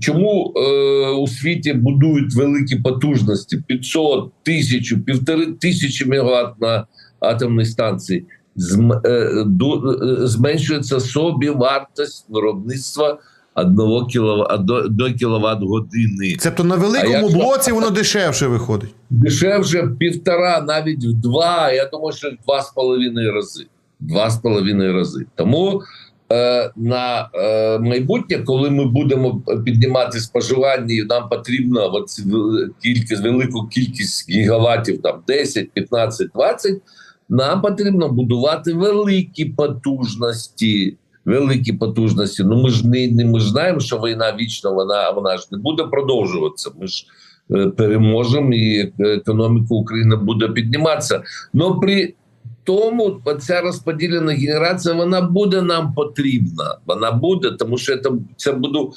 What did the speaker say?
чому е, у світі будують великі потужності 500, тисячу, півтори тисячі мегаватт на атомній станції? Зм, е, е, зменшується собі вартість виробництва 1 кВт, до, до кВт години. Цебто на великому якщо- блоці воно дешевше виходить. Дешевше в півтора, навіть в два. Я думаю, що в два з половиною рази. Два з половиною рази. Тому на е, майбутнє, коли ми будемо піднімати споживання, і нам потрібно от кількість, велику кількість гігаватів, там 10, 15, 20, нам потрібно будувати великі потужності. Великі потужності. Ну ми ж не, не ми знаємо, що війна вічна, вона вона ж не буде продовжуватися. Ми ж е, переможемо, і економіка України буде підніматися. Ну при тому ця розподілена генерація вона буде нам потрібна. Вона буде, тому що це, це буду